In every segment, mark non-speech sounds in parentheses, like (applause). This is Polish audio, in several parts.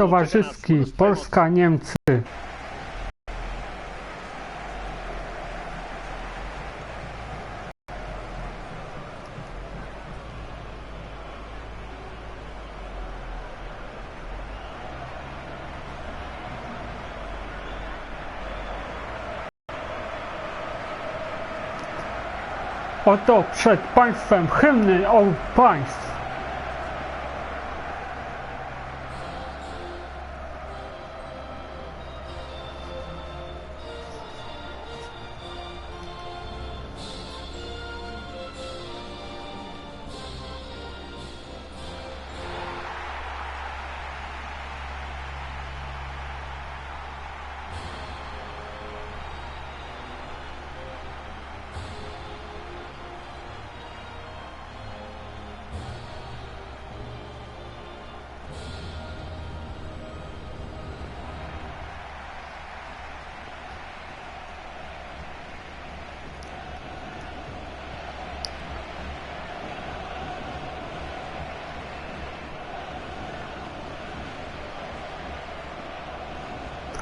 towarzyski Polska-Niemcy. Oto przed Państwem hymny o państw.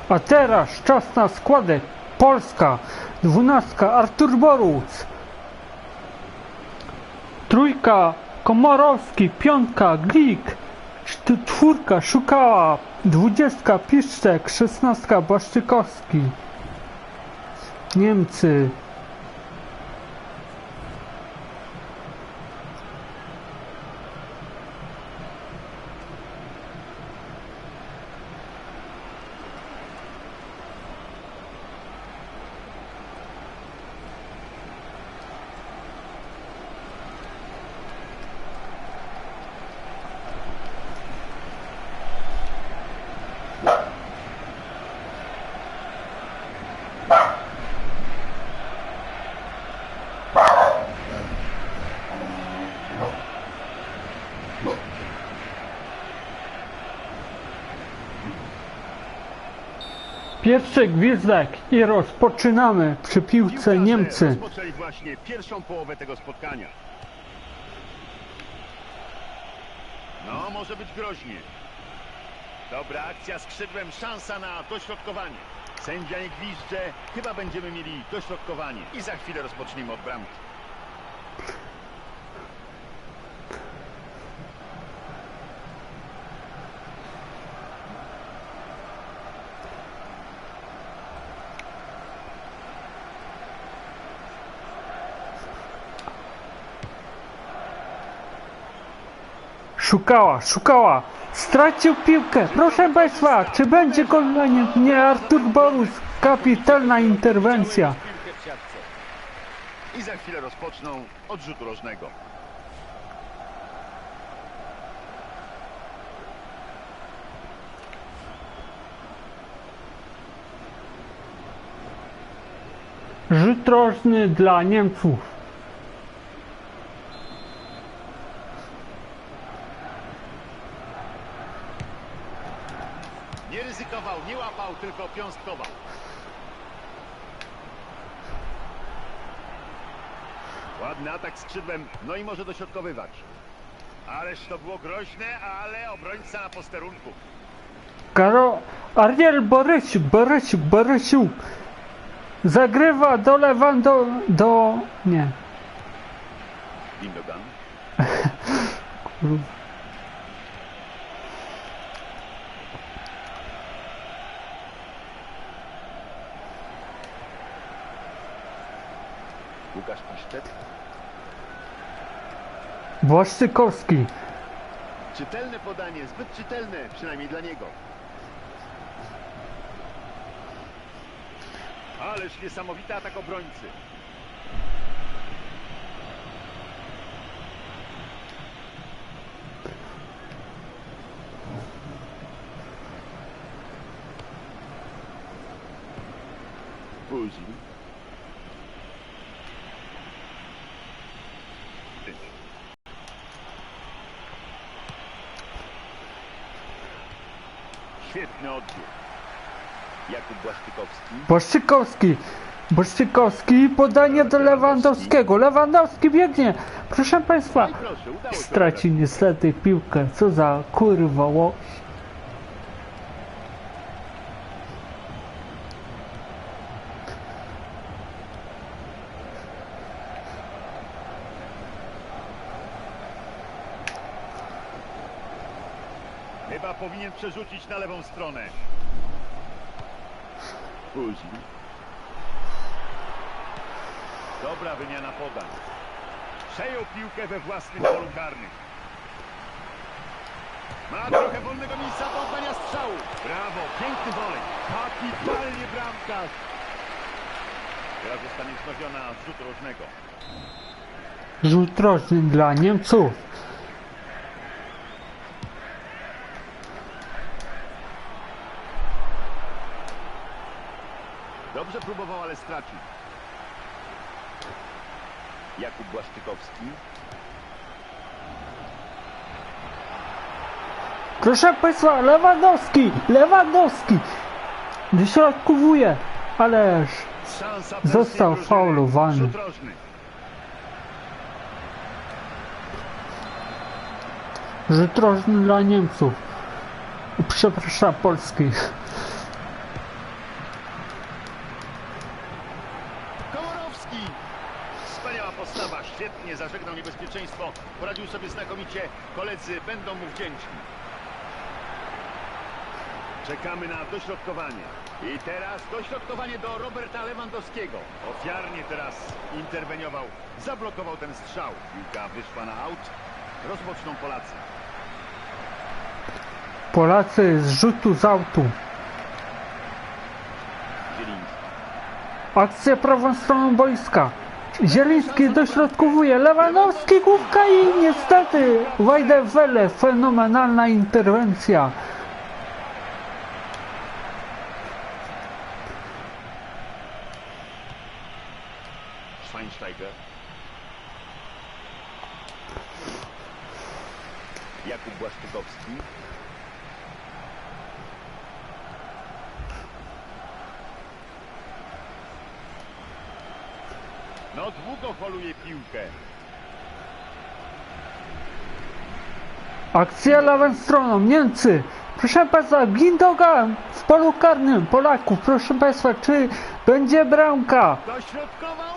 A teraz czas na składek. Polska, dwunastka Artur Boruc. Trójka Komorowski, piątka Glik, czwórka Szukała, dwudziestka Piszczek, szesnastka Błaszczykowski. Niemcy. Pierwszy gwizdek i rozpoczynamy przy piłce Niemcy. rozpoczęli właśnie pierwszą połowę tego spotkania. No, może być groźnie. Dobra akcja skrzydłem, szansa na dośrodkowanie. Sędzia nie gwizdże, chyba będziemy mieli dośrodkowanie. I za chwilę rozpoczniemy od bramki. Szukała, szukała. Stracił piłkę. Proszę Państwa, czy będzie gol? Nie, nie Artur Borus. Kapitalna interwencja. I za chwilę rozpoczną od rzutu rożnego. Rzut rożny dla Niemców. Nie ryzykował, łapał, tylko piąstkował. Ładny atak skrzydłem, no i może dośrodkowywać. Ależ to było groźne, ale obrońca na posterunku. Karo... Ariel Borysiuk, Borysiuk, Borysiuk. Zagrywa do Lewando... do... nie. (laughs) Łukasz Piszczek. Błaszczykowski. Czytelne podanie, zbyt czytelne, przynajmniej dla niego. Ależ niesamowity atak obrońcy. Buzin. Świetny odbiór. Jakub Błaszczykowski. Błaszczykowski. Błaszczykowski. Podanie do Lewandowskiego. Lewandowski biegnie. Proszę Państwa. Straci niestety piłkę. Co za kurwa. Powinien przerzucić na lewą stronę. Później. Dobra wymiana podań. Przejął piłkę we własnym polu karnym. Ma trochę wolnego miejsca do oddania strzału. Brawo, piękny wolej. Kapitalnie bramkarz. Teraz zostanie wznowiona z rzutu rożnego. Rzut roczny dla Niemców. Dobrze próbował, ale stracił. Jakub Błaszczykowski. Proszę Państwa, Lewandowski! Lewandowski! Wyśrodkowuje, ależ Został faulowany. Rzut rożny. dla Niemców. Przepraszam, polskich. Komorowski! Wspaniała postawa, świetnie zażegnał niebezpieczeństwo. Poradził sobie znakomicie. Koledzy będą mu wdzięczni. Czekamy na dośrodkowanie. I teraz dośrodkowanie do Roberta Lewandowskiego. Ofiarnie teraz interweniował. Zablokował ten strzał. Piłka wyszła na aut. Rozpoczną Polacy. Polacy z rzutu z autu. Akcja prawą stroną boiska. Zieliński dośrodkowuje. Lewandowski główka i niestety Wajdewele. Fenomenalna interwencja. Schweinsteiger. Jakub Błaszczykowski. No długo holuje piłkę. Akcja lewą stroną. Niemcy. Proszę Państwa, Gindogan w polu karnym Polaków. Proszę Państwa, czy będzie bramka? Dośrodkował.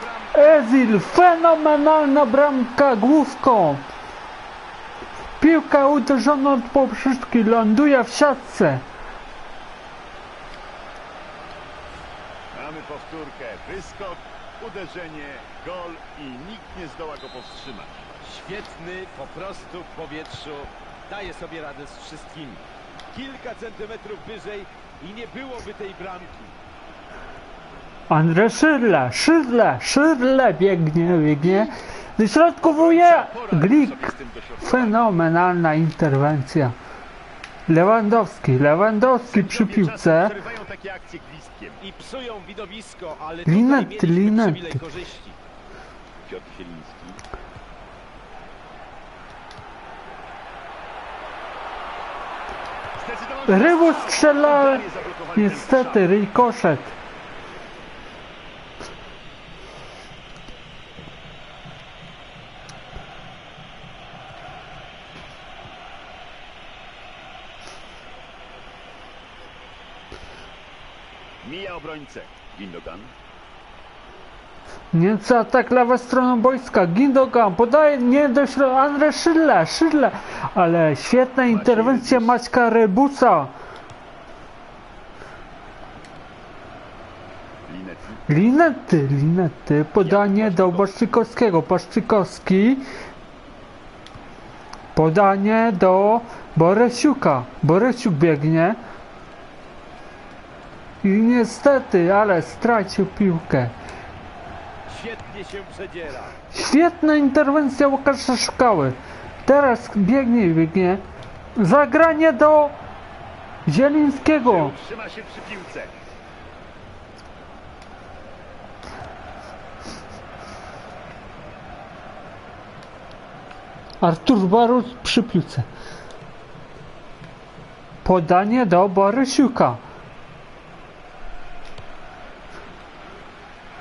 Bramkę. Ezil, fenomenalna bramka główką. Piłka uderzona od poprzeczki ląduje w siatce. Mamy powtórkę. Wyskok, uderzenie, gol i nikt nie zdoła go powstrzymać. Świetny, po prostu w powietrzu. Daje sobie radę z wszystkimi. Kilka centymetrów wyżej i nie byłoby tej bramki. Andrzej Szydle, Szydle, Szydle biegnie, biegnie. Wyśrodkowuje Glik. Fenomenalna interwencja. Lewandowski, Lewandowski przy piłce. I psują widowisko, ale korzyści. Piotr Zieliński. Strzał. strzela, niestety, strzał. Obrońcę. Gindogan. Niemcy atak lewą stroną boiska. Gindogan podaje nie do środka. Andrzej Szydle, Szydle. Ale świetna interwencja Maćka. Linetti. Linety, linety. Podanie do Błaszczykowskiego. Błaszczykowski. Podanie do Boresiuka. Boresiuk biegnie. I niestety, ale stracił piłkę. Świetnie się przedziera. Świetna interwencja Łukasza Szukały. Teraz biegnie, biegnie. Zagranie do Zielińskiego. Trzyma się przy piłce. Artur Barus przy piłce. Podanie do Borysiuka.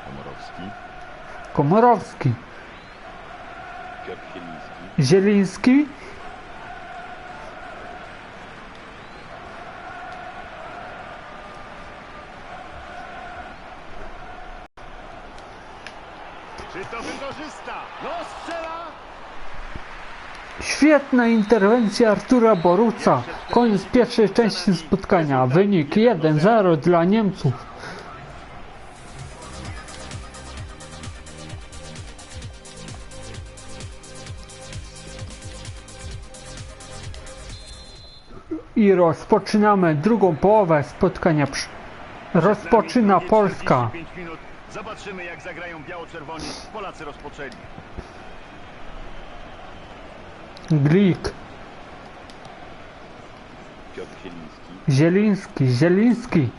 Komorowski. Komorowski. Zieliński. No! Świetna interwencja Artura Boruca. Koniec pierwszej części spotkania. Wynik 1-0 dla Niemców. Rozpoczynamy drugą połowę spotkania. Rozpoczyna Polska. 45 minut. Zobaczymy jak zagrają biało-czerwoni. Polacy rozpoczęli. Glik, Piotr Zieliński, Zieliński, Zieliński,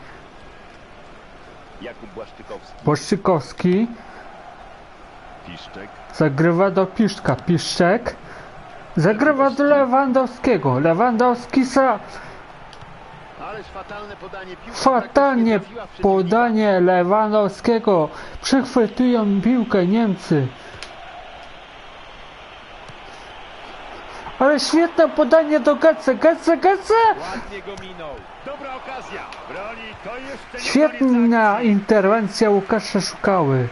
Jakub Błaszczykowski, Błaszczykowski. Piszczek, Zagrywa do Piszczka. Piszczek. Zagrywa do Lewandowskiego. Lewandowski sa ależ fatalne podanie piłki. Fatalnie w przeciwnika. podanie Lewandowskiego. Przechwytują piłkę Niemcy. Ale świetne podanie do Gece. Gece, Gece! Świetna interwencja Łukasza Szukały.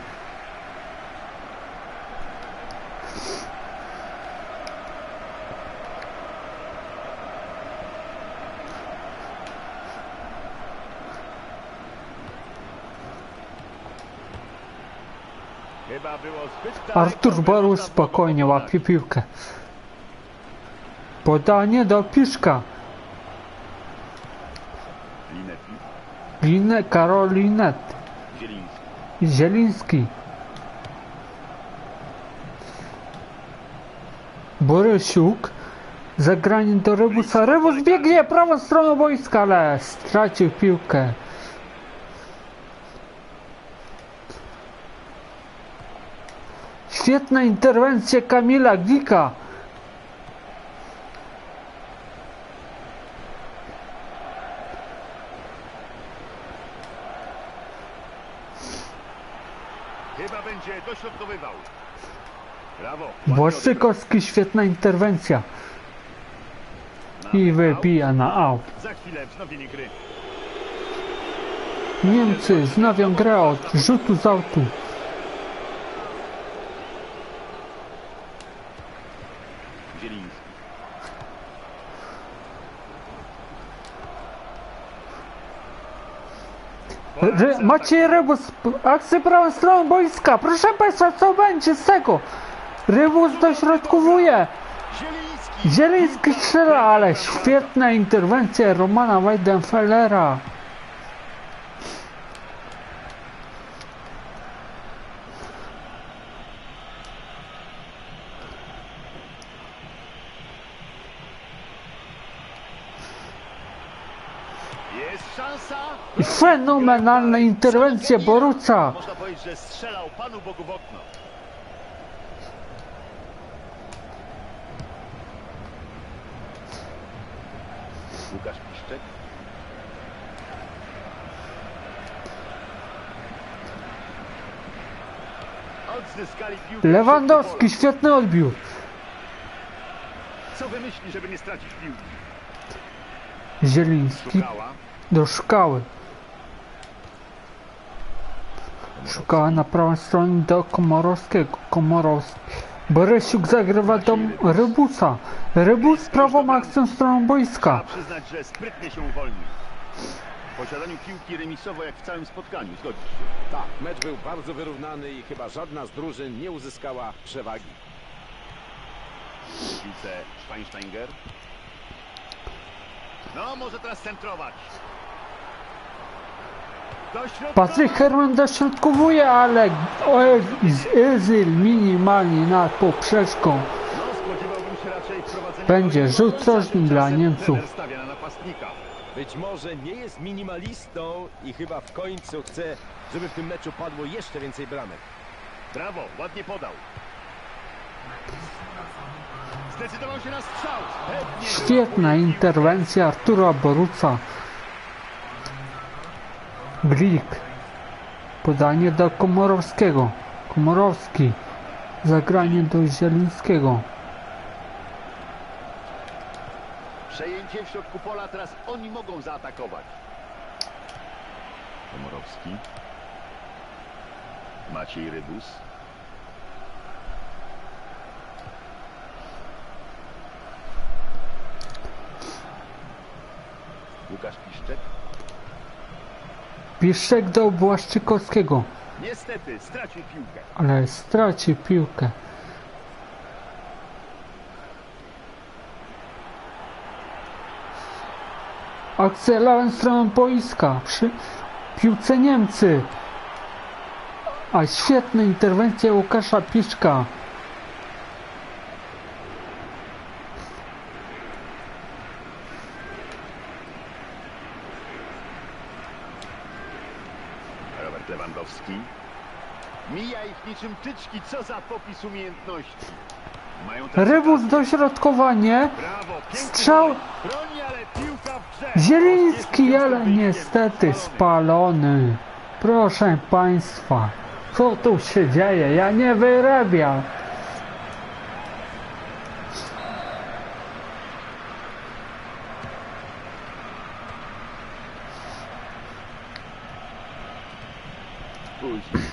Chyba było zbyt daleko, Artur Borus spokojnie łapie piłkę. Podanie do Piszka. Linetti, Linę Karolinet. Zieliński. Borysiuk. Zagranie do Rebusa. Rebus biegnie prawą stroną boiska, ale stracił piłkę. Świetna interwencja Kamila Glika. chyba będzie dośrodkowywał. Brawo. świetna interwencja. I wybija na aut. Za chwilę wznowienie gry. Niemcy wznawią grę od rzutu z autu. Zieliński, Ry Maciej Rybus, akcja prawą stroną boiska. Proszę Państwa, co będzie z tego? Rybus dośrodkowuje. Zieliński strzela, ale świetna interwencja Romana Weidenfellera. Jest szansa. I fenomenalna interwencja Boruca. Można powiedzieć, że strzelał Panu Bogu w okno. Łukasz Piszczek. Lewandowski, świetny odbiór. Co wymyśli, żeby nie stracić piłki? Zieliński do szkały. Szukała na prawą stronę do Komorowskiego. Komorowski. Borysiuk zagrywa do Rybusa. Rybus prawą akcją stroną boiska. Przyznać, że sprytnie się uwolnił. W posiadaniu piłki remisowo jak w całym spotkaniu. Zgodzisz się? Tak, mecz był bardzo wyrównany i chyba żadna z drużyn nie uzyskała przewagi. Piłce Schweinsteiger. No, może teraz centrować. Patryk Herman dośrodkowuje, ale Özil minimalnie nad poprzeczką. Będzie rzut rożny dla Niemców. Być może nie jest minimalistą i chyba w końcu chce, żeby w tym meczu padło jeszcze więcej bramek. Brawo, ładnie podał. Zdecydował się na strzał. Świetna interwencja Artura Boruca. Brik. Podanie do Komorowskiego. Komorowski. Zagranie do Zielińskiego. Przejęcie w środku pola, teraz oni mogą zaatakować. Komorowski. Maciej Rybus. Łukasz Piszczek. Piszczek do Błaszczykowskiego, Niestety stracił piłkę. ale straci piłkę. Akcja lewą stroną boiska. Przy piłce Niemcy. A świetna interwencja Łukasza Piszka. Robert Lewandowski. Mija ich niczym tyczki, co za popis umiejętności. Rybus dośrodkowanie. Strzał. Zieliński, ale niestety spalony. spalony. Proszę Państwa, co tu się dzieje? Ja nie wyrabiam. Później.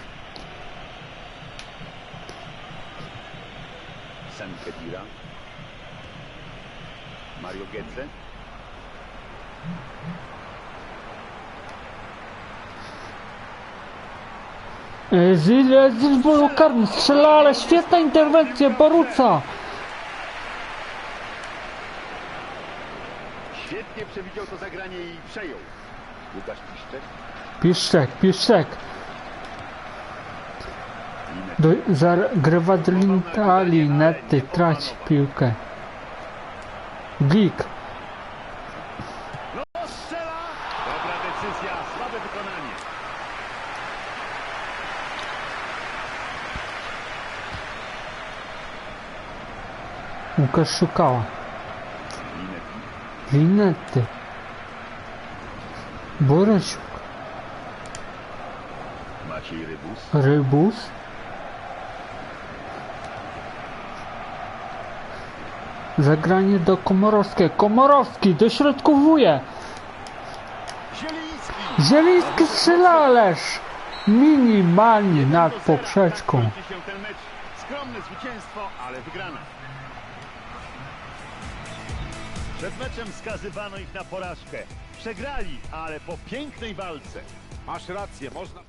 Sam Kedira. Mario. Zile z bólu karny strzela, ale świetna interwencja Boruca. Świetnie przewidział to zagranie i przejął. Łukasz Piszczek. Piszczek, Piszczek. Lintali, nety, traci piłkę. Glik. Dobra decyzja, słabe wykonanie. Łukasz szukała. Linety. Boresiuk. Maciej Rybus. Rybus. Zagranie do Komorowskiego. Komorowski dośrodkowuje. Zieliński! Strzela, ależ minimalnie nad poprzeczką. Skromne zwycięstwo, ale wygrana. Przed meczem skazywano ich na porażkę. Przegrali, ale po pięknej walce. Masz rację, można...